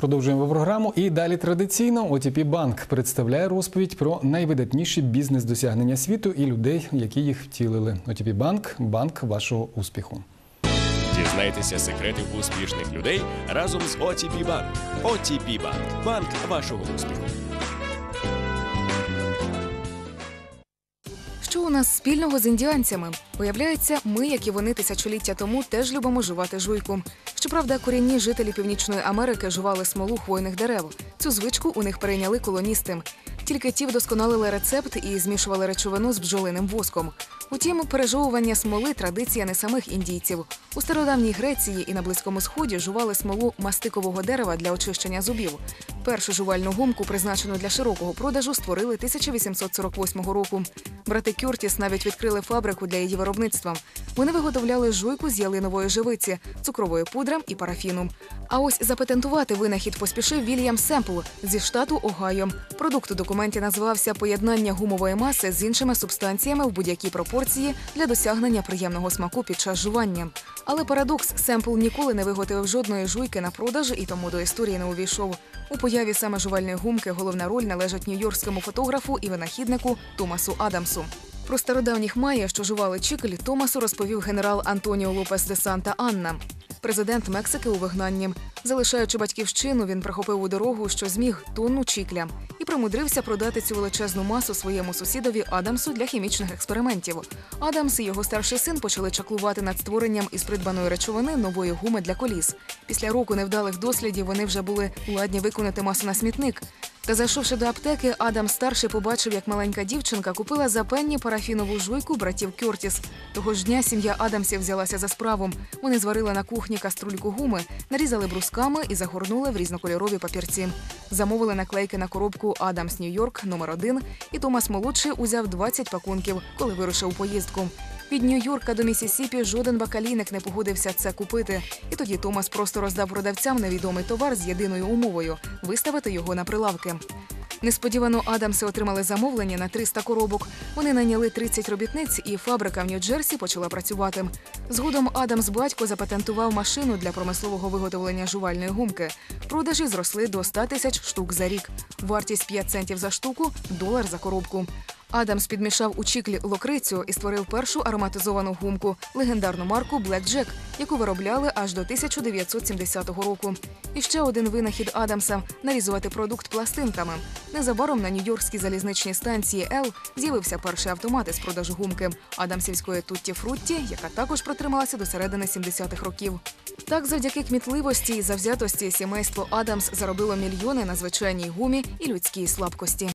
Продовжуємо програму. І далі традиційно OTP Банк представляє розповідь про найвидатніші бізнес-досягнення світу і людей, які їх втілили. OTP Банк банк вашого успіху. Дізнайтеся секрети успішних людей разом з OTP Bank. OTP Bank – банк вашого успіху. Що у нас спільного з індіанцями? Виявляється, ми, як і вони тисячоліття тому, теж любимо жувати жуйку. Щоправда, корінні жителі Північної Америки жували смолу хвойних дерев. Цю звичку у них перейняли колоністи. Тільки ті вдосконалили рецепт і змішували речовину з бджолиним воском. Утім, пережовування смоли традиція не самих індійців. У стародавній Греції і на Близькому Сході жували смолу мастикового дерева для очищення зубів. Першу жувальну гумку, призначену для широкого продажу, створили 1848 року. Брати Кюртіс навіть відкрили фабрику для її виробництва. Вони виготовляли жуйку з ялинової живиці, цукрової пудри і парафіну. А ось запатентувати винахід поспішив Вільям Семпл зі штату Огайо. Продукт у документі називався Поєднання гумової маси з іншими субстанціями в будь-якій пропорції для досягнення приємного смаку під час жування. Але парадокс Семпл ніколи не виготовив жодної жуйки на продаж і тому до історії не увійшов. У появі саме жувальної гумки головна роль належить нью-йоркському фотографу і винахіднику Томасу Адамсу. Про стародавніх майя, що жували чиклі, Томасу розповів генерал Антоніо Лопес де Санта Анна. Президент Мексики у вигнанні. Залишаючи батьківщину, він прихопив у дорогу, що зміг тонну чікля, примудрився продати цю величезну масу своєму сусідові Адамсу для хімічних експериментів. Адамс і його старший син почали чаклувати над створенням із придбаної речовини нової гуми для коліс. Після року невдалих дослідів вони вже були ладні виконати масу на смітник. Та зайшовши до аптеки, Адам старший побачив, як маленька дівчинка купила за пенні парафінову жуйку братів Кьортіс. Того ж дня сім'я Адамсів взялася за справу. Вони зварили на кухні каструльку гуми, нарізали брусками і загорнули в різнокольорові папірці. Замовили наклейки на коробку Адамс Нью-Йорк номер 1 і Томас молодший узяв 20 пакунків, коли вирушив у поїздку. Від Нью-Йорка до Місісіпі жоден бакалійник не погодився це купити. І тоді Томас просто роздав продавцям невідомий товар з єдиною умовою виставити його на прилавки. Несподівано Адамси отримали замовлення на 300 коробок. Вони найняли 30 робітниць, і фабрика в Нью-Джерсі почала працювати. Згодом Адамс батько запатентував машину для промислового виготовлення жувальної гумки. Продажі зросли до 100 тисяч штук за рік. Вартість 5 центів за штуку долар за коробку. Адамс підмішав у чіклі локрицю і створив першу ароматизовану гумку легендарну марку Black Jack, яку виробляли аж до 1970 року. І ще один винахід Адамса нарізувати продукт пластинками. Незабаром на нью-йоркській залізничній станції Ел з'явився перший автомат із продажу гумки Адамсівської Тутті Фрутті, яка також протрималася до середини 70-х років. Так, завдяки кмітливості і завзятості сімейство Адамс заробило мільйони на звичайній гумі і людській слабкості.